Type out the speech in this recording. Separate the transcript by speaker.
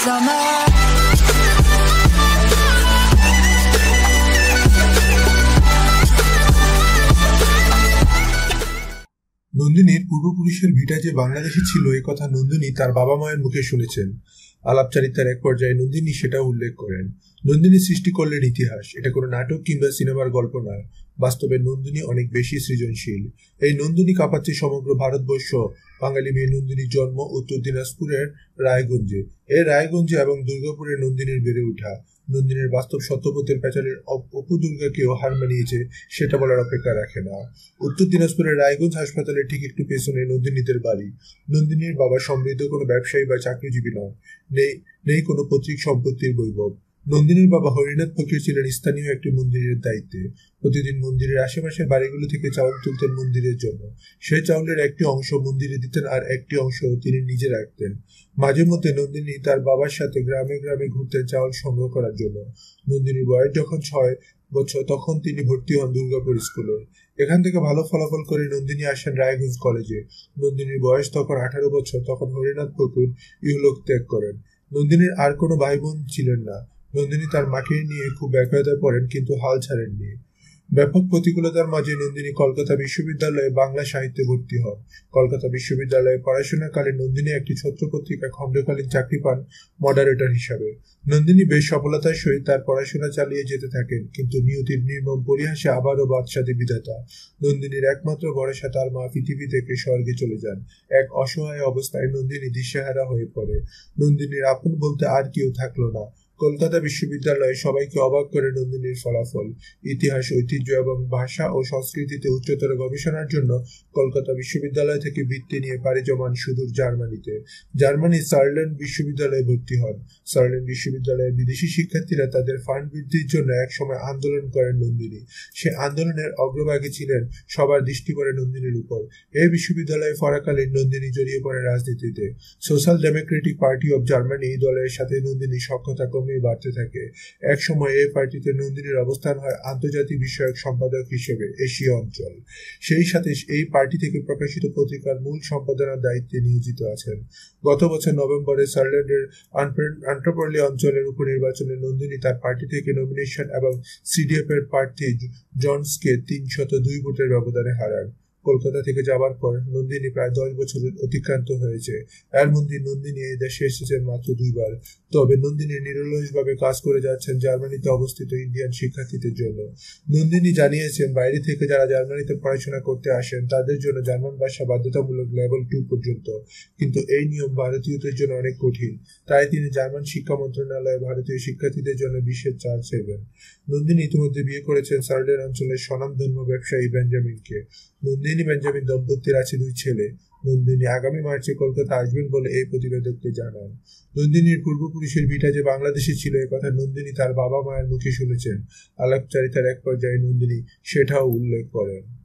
Speaker 1: summer.
Speaker 2: নন্দিনীর পূর্বপুরুষের ভিটা যে বাংলাদেশি ছিল এ কথা নন্দিনী তার বাবা মায়ের মুখে শুনেছেন আলাপচারিতার এক পর্যায়ে নন্দিনী সেটা উল্লেখ করেন। নন্দিনী সৃষ্টি করলেন ইতিহাস। এটা কোনো নাটক কিংবা সিনেমার গল্প নয়। বাস্তবে নন্দিনী অনেক বেশি সৃজনশীল। এই নন্দিনী কাঁপাচ্ছে সমগ্র ভারতবর্ষ। বাঙালি মেয়ে নন্দিনীর জন্ম উত্তর দিনাজপুরের রায়গঞ্জে। এই রায়গঞ্জে এবং দুর্গাপুরে নন্দিনীর বেড়ে ওঠা। নন্দিনীর বাস্তব সত্যপথের প্যাচারের অপু দুর্গাকেও হার মানিয়েছে, সেটা বলার অপেক্ষা রাখে না। উত্তর দিনাজপুরের রায়গঞ্জ হাসপাতালের ঠিক একটু পেছনে নন্দিনীদের বাড়ি। নন্দিনীর বাবা সমৃদ্ধ কোনো ব্যবসায়ী বা চাকরিজীবী নয় নেই নেই কোনো পৈতৃক সম্পত্তির বৈভব। নন্দিনীর বাবা হরিনাথ ফকির ছিলেন স্থানীয় একটি মন্দিরের দায়িত্বে। প্রতিদিন মন্দিরের আশেপাশের বাড়িগুলো থেকে চাউল তুলতেন মন্দিরের জন্য। সেই চাউলের একটি অংশ মন্দিরে দিতেন আর একটি অংশ তিনি নিজে রাখতেন। মাঝে মধ্যে নন্দিনী তার বাবার সাথে গ্রামে গ্রামে ঘুরতেন চাউল সংগ্রহ করার জন্য। নন্দিনীর বয়স যখন ছয় বছর, তখন তিনি ভর্তি হন দুর্গাপুর স্কুলে। এখান থেকে ভালো ফলাফল করে নন্দিনী আসেন রায়গঞ্জ কলেজে। নন্দিনীর বয়স তখন আঠারো বছর, তখন হরিনাথ ফকুর ইহলোক ত্যাগ করেন। নন্দিনীর আর কোনো ভাই বোন ছিলেন না। নন্দিনী তার মাকে নিয়ে খুব ব্যাকুলতায় পড়েন, কিন্তু হাল ছাড়েননি। ব্যাপক প্রতিকূলতার মাঝে নন্দিনী কলকাতা বিশ্ববিদ্যালয়ে বাংলা সাহিত্যে ভর্তি হন। কলকাতা বিশ্ববিদ্যালয়ে পড়াশোনাকালে নন্দিনী একটি ছত্র পত্রিকায় খণ্ডকালীন চাকরি পান মডারেটর হিসাবে। নন্দিনী বেশ সফলতার সহিত তার পড়াশোনা চালিয়ে যেতে থাকেন, কিন্তু নিয়তির নির্মম পরিহাসে আবারও বাদশাদী বিধাতা। নন্দিনীর একমাত্র ভরসা তার মা পৃথিবী থেকে স্বর্গে চলে যান। এক অসহায় অবস্থায় নন্দিনী দিশেহারা হয়ে পড়ে। নন্দিনীর আপন বলতে আর কেউ থাকল না। কলকাতা বিশ্ববিদ্যালয়ে সবাইকে অবাক করে নন্দিনীর ফলাফল। ইতিহাস, ঐতিহ্য এবং ভাষা ও সংস্কৃতিতে উচ্চতর গবেষণার জন্য কলকাতা বিশ্ববিদ্যালয় থেকে বৃত্তি নিয়ে পাড়ি জমান সুদূর জার্মানিতে। জার্মানির সার্ল্যান্ড বিশ্ববিদ্যালয়ে ভর্তি হন। সার্ল্যান্ড বিশ্ববিদ্যালয়ের বিদেশি শিক্ষার্থীরা তাদের ফান্ড বৃদ্ধির জন্য একসময় আন্দোলন করেন নন্দিনী। সে আন্দোলনের অগ্রভাগে ছিলেন সবার দৃষ্টি পড়ে নন্দিনীর উপর। এই বিশ্ববিদ্যালয়ে পড়াকালীন নন্দিনী জড়িয়ে পড়ে রাজনীতিতে। Social democratic party of Germany দলের সাথে নন্দিনী সক্ষতা ক্রমে বাড়তে থাকে। এক সময় এই পার্টিতে নন্দিনীর অবস্থান হয় আন্তর্জাতিক বিষয়ক সম্পাদক হিসেবে এশীয় অঞ্চল। সেই সাথে এই পার্টি থেকে প্রকাশিত পত্রিকার মূল সম্পাদনার দায়িত্বে নিয়োজিত আছেন। গত বছর নভেম্বরে সার্ল্যান্ডের আন্ট্রপল্লি অঞ্চলের উপনির্বাচনে নন্দিনী তার পার্টি থেকে নমিনেশন এবং সিডিএফ এর প্রার্থী জনসকে তিনশত দুই ভোটের ব্যবধানে হারান। কলকাতা থেকে যাবার পর নন্দিনী প্রায় দশ বছর অতিক্রান্ত হয়েছে। এর মধ্যে নন্দিনী এই দেশে এসেছেন মাত্র দুইবার। তবে নন্দিনী নিরলসভাবে কাজ করে যাচ্ছেন জার্মানিতে অবস্থিত ইন্ডিয়ান শিক্ষার্থীদের জন্য। নন্দিনী জানিয়েছেন, বাইরে থেকে যারা জার্মানিতে পড়াশোনা করতে আসেন, তাদের জন্য জার্মান ভাষা বাধ্যতামূলক লেভেল টু পর্যন্ত। কিন্তু এই নিয়ম ভারতীয়দের জন্য অনেক কঠিন। তাই তিনি জার্মান শিক্ষা মন্ত্রণালয়ে ভারতীয় শিক্ষার্থীদের জন্য বিশেষ চার্জ দেবেন নন্দিনী ইতিমধ্যে বিয়ে করেছেন সার্ডেন অঞ্চলের স্বনামধন্য ব্যবসায়ী বেঞ্জামিনকে। নন্দিনী বেঞ্জামিন দম্পতির আছে দুই ছেলে। নন্দিনী আগামী মার্চে কলকাতা আসবেন বলে এই প্রতিবেদককে জানান। নন্দিনীর পূর্বপুরুষের বিটা যে বাংলাদেশে ছিল, এ কথা নন্দিনী তার বাবা মায়ের মুখে শুনেছেন। আলাপচারিতার এক পর্যায়ে নন্দিনী সেটাও উল্লেখ করেন।